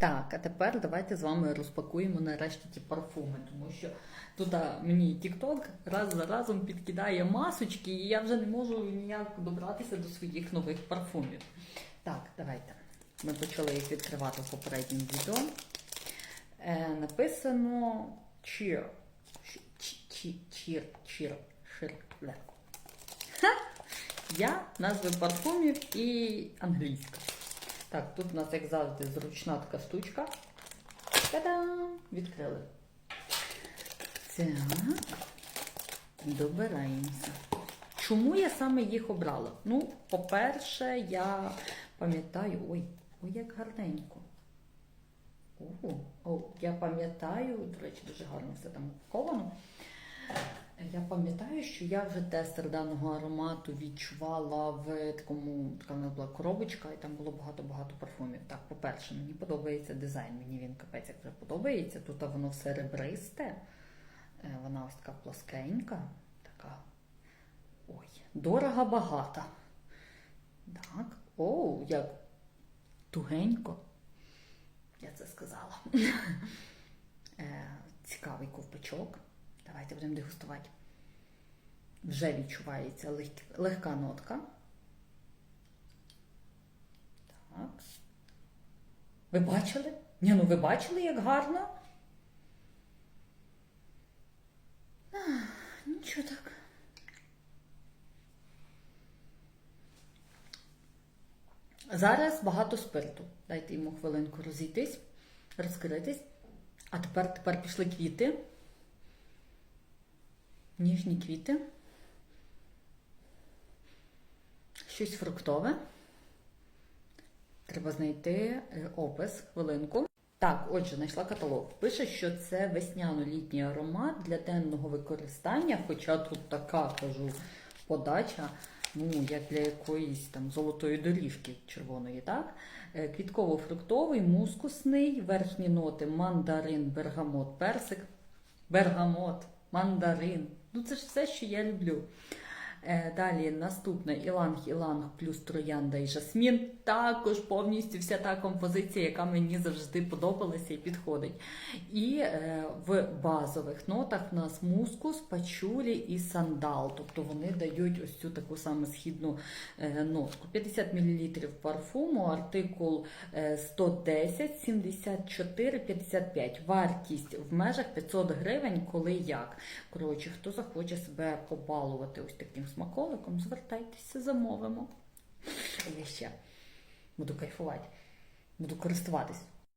Так, а тепер давайте з вами розпакуємо нарешті ті парфуми, тому що тут мені TikTok раз за разом підкидає масочки, і я вже не можу ніяк добратися до своїх нових парфумів. Так, давайте. Ми почали їх відкривати в попередньому відео. Е, написано cheer. Cheer, cheer. Ха! Я назви парфумів і англійська. Так, тут у нас, як завжди, зручна така штучка. Та-дам! Відкрили. Так. Добираємося. Чому я саме їх обрала? Ну, по-перше, я пам'ятаю. Ой, ой, як гарненько. О, о, я пам'ятаю, до речі, дуже гарно все там упаковано. Я пам'ятаю, що я вже тестер даного аромату відчувала в такому, така в нас була коробочка, і там було багато-багато парфумів. Так, по-перше, мені подобається дизайн, мені він капець як вже подобається. Тут воно все ребристе, е, вона ось така плоскенька, така. Ой, дорога багата. Так, оу, як тугенько. Я це сказала. Е, Цікавий ковпачок. Давайте будемо дегустувати. Вже відчувається лег- легка нотка. Так. Ви бачили? Ні, ну ви бачили, як гарно? А, нічого так. Зараз багато спирту. Дайте йому хвилинку розійтись, розкритись. А тепер, тепер пішли квіти. Ніжні квіти. Щось фруктове. Треба знайти е, опис, хвилинку. Так, отже, знайшла каталог. Пише, що це весняно-літній аромат для денного використання, хоча тут така, кажу, подача, ну, як для якоїсь там золотої доріжки червоної, так? Е, Квітково-фруктовий, мускусний, верхні ноти мандарин, бергамот, персик, бергамот, мандарин. Ну, це ж все, що я люблю. Е, Далі наступне іланг-іланг плюс троянда і жасмін. Також повністю вся та композиція, яка мені завжди подобалася і підходить. І е, в базових нотах в нас мускус, пачулі і сандал. Тобто вони дають ось цю таку саме східну е, нотку. 50 мл парфуму, артикул е, 110, 74, 55. Вартість в межах 500 гривень, коли як. Коротше, хто захоче себе побалувати ось таким смаколиком, звертайтеся, замовимо. Я ще буду кайфувати, буду користуватись.